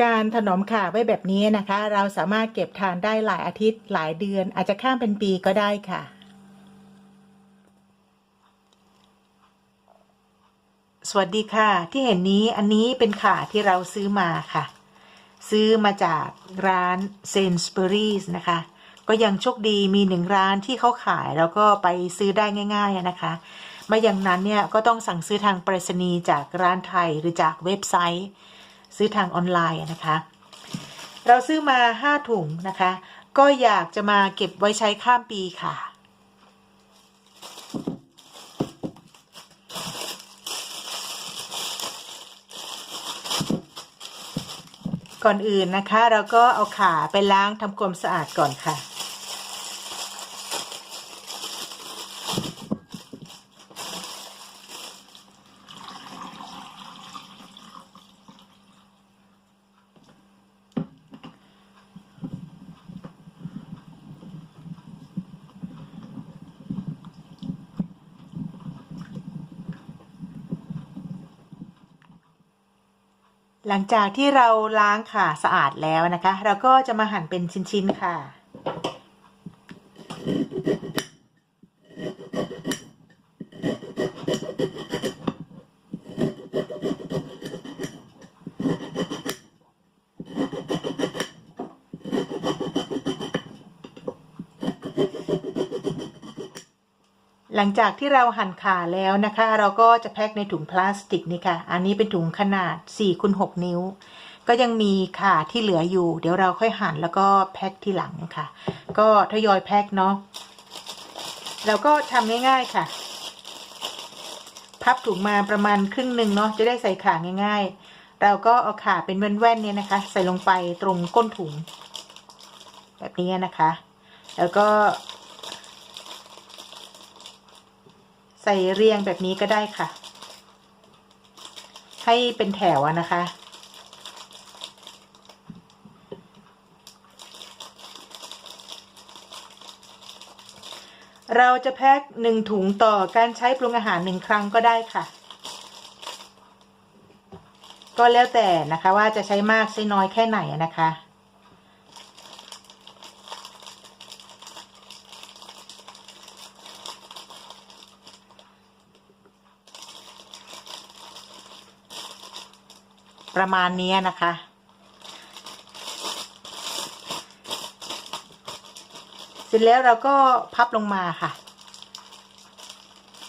การถนอมข่าไว้แบบนี้นะคะ เราสามารถเก็บทานได้หลายอาทิตย์หลายเดือน อาจจะข้ามเป็นปีก็ได้ค่ะ สวัสดีค่ะ ที่เห็นนี้อันนี้เป็นข่าที่เราซื้อมาค่ะ ซื้อมาจากร้านเซนส์เ u อรี่นะคะ ก็ยังโชคดีมีหนึ่งร้านที่เขาขายแล้วก็ไปซื้อได้ง่าย ๆนะคะไม่อย่างนั้นเนี่ยก็ต้องสั่งซื้อทางไปรษณีย์จากร้านไทยหรือจากเว็บไซต์ ซื้อทางออนไลน์นะคะ เราซื้อมา5ถุงนะคะ ก็อยากจะมาเก็บไว้ใช้ข้ามปีค่ะ ก่อนอื่นนะคะ เราก็เอาขาไปล้างทำความสะอาดก่อนค่ะ หลังจากที่เราล้างขาสะอาดแล้วนะคะ เราก็จะมาหั่นเป็นชิ้นๆค่ะ หลังจากที่เราหั่นขาแล้วนะคะ เราก็จะแพ็คในถุงพลาสติกนี่ค่ะ อันนี้เป็นถุงขนาด4คูณ6นิ้ว ก็ยังมีขาที่เหลืออยู่ เดี๋ยวเราค่อยหั่นแล้วก็แพ็คทีหลังค่ะ ก็ทยอยแพ็คเนาะเราก็ทำง่ายๆค่ะ พับถุงมาประมาณครึ่งหนึ่งเนาะจะได้ใส่ขาง่ายๆ เราก็เอาขาเป็นแว่นๆเนี่ยนะคะ ใส่ลงไปตรงก้นถุง แบบนี้นะคะ แล้วก็ ใส่เรียงแบบนี้ก็ได้ค่ะ ให้เป็นแถวอะนะคะ เราจะแพ็คหนึ่งถุงต่อการใช้ปรุงอาหารหนึ่งครั้งก็ได้ค่ะ ก็แล้วแต่นะคะว่าจะใช้มากใช้น้อยแค่ไหนอะนะคะ ประมาณนี้นะคะ เสร็จแล้วเราก็พับลงมาค่ะ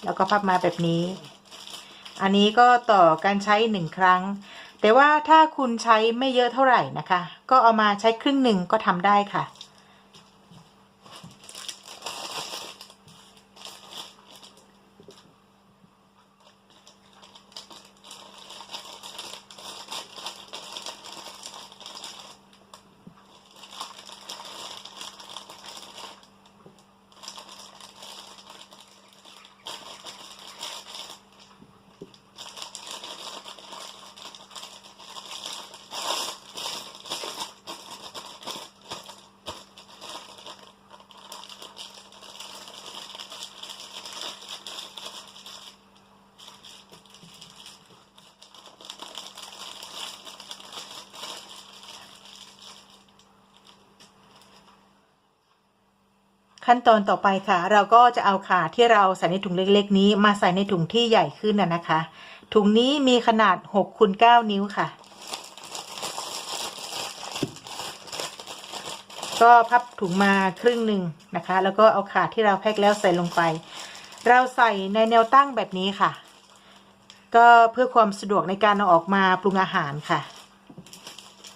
แล้วก็พับมาแบบนี้ อันนี้ก็ต่อการใช้หนึ่งครั้ง แต่ว่าถ้าคุณใช้ไม่เยอะเท่าไหร่นะคะ ก็เอามาใช้ครึ่งหนึ่งก็ทำได้ค่ะ ขั้นตอนต่อไปค่ะ เราก็จะเอาขาที่เราใส่ในถุงเล็กๆ นี้ มาใส่ในถุงที่ใหญ่ขึ้นนะคะ ถุงนี้มีขนาด6คูณ9นิ้วค่ะ ก็พับถุงมาครึ่งหนึ่งนะคะ แล้วก็เอาขาที่เราแพ็คแล้วใส่ลงไป เราใส่ในแนวตั้งแบบนี้ค่ะ ก็เพื่อความสะดวกในการเอาออกมาปรุงอาหารค่ะ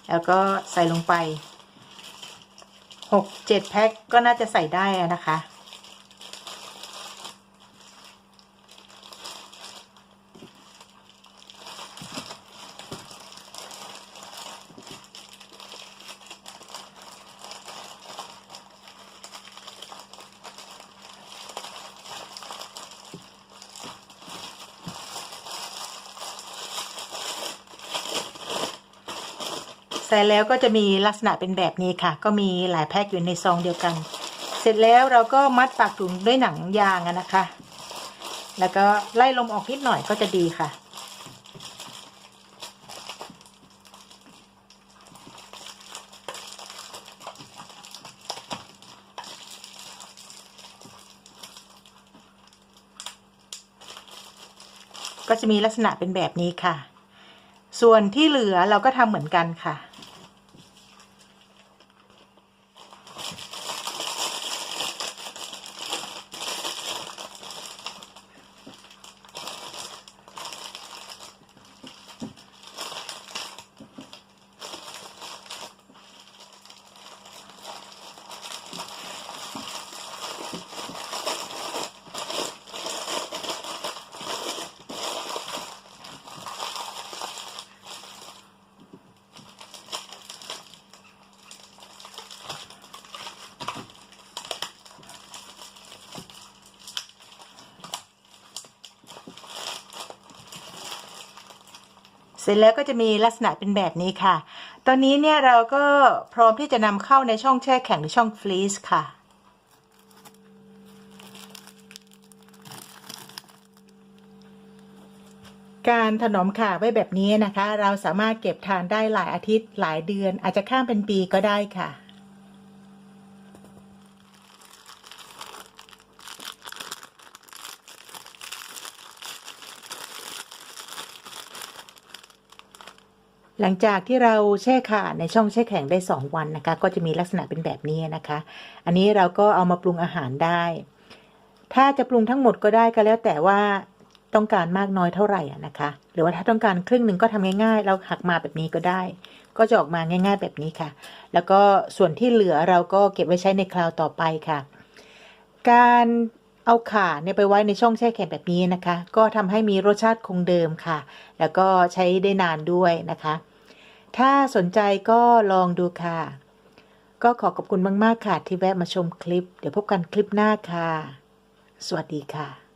แล้วก็ใส่ลงไป หกเจ็ดแพ็คก็น่าจะใส่ได้นะคะ ใส่แล้วก็จะมีลักษณะเป็นแบบนี้ค่ะ ก็มีหลายแพ็คอยู่ในซองเดียวกัน เสร็จแล้วเราก็มัดปากถุงด้วยหนังยางนะคะ แล้วก็ไล่ลมออกนิดหน่อยก็จะดีค่ะ ก็จะมีลักษณะเป็นแบบนี้ค่ะ ส่วนที่เหลือเราก็ทำเหมือนกันค่ะ ร็จแล้วก็จะมีลักษณะเป็นแบบนี้ค่ะ ตอนนี้เนี่ยเราก็พร้อมที่จะนำเข้าในช่องแช่แข็งหรือช่องฟรีซค่ะ การถนอมขาไว้แบบนี้นะคะ เราสามารถเก็บทานได้หลายอาทิตย์หลายเดือน อาจจะข้ามเป็นปีก็ได้ค่ะ หลังจากที่เราแช่ข่าในช่องแช่แข็งได้ 2 วันนะคะ ก็จะมีลักษณะเป็นแบบนี้นะคะ อันนี้เราก็เอามาปรุงอาหารได้ ถ้าจะปรุงทั้งหมดก็ได้ก็แล้วแต่ว่าต้องการมากน้อยเท่าไหร่นะคะ หรือว่าถ้าต้องการครึ่งหนึ่งก็ทำง่ายๆ เราหักมาแบบนี้ก็ได้ ก็จะออกมาง่าย ๆ แบบนี้ค่ะ แล้วก็ส่วนที่เหลือเราก็เก็บไว้ใช้ในคราวต่อไปค่ะ การเอาข่าเนี่ยไปไว้ในช่องแช่แข็งแบบนี้นะคะ ก็ทำให้มีรสชาติคงเดิมค่ะ แล้วก็ใช้ได้นานด้วยนะคะ ถ้าสนใจก็ลองดูค่ะ ก็ขอขอบคุณมาก ๆ ค่ะ ที่แวะมาชมคลิป เดี๋ยวพบกันคลิปหน้าค่ะ สวัสดีค่ะ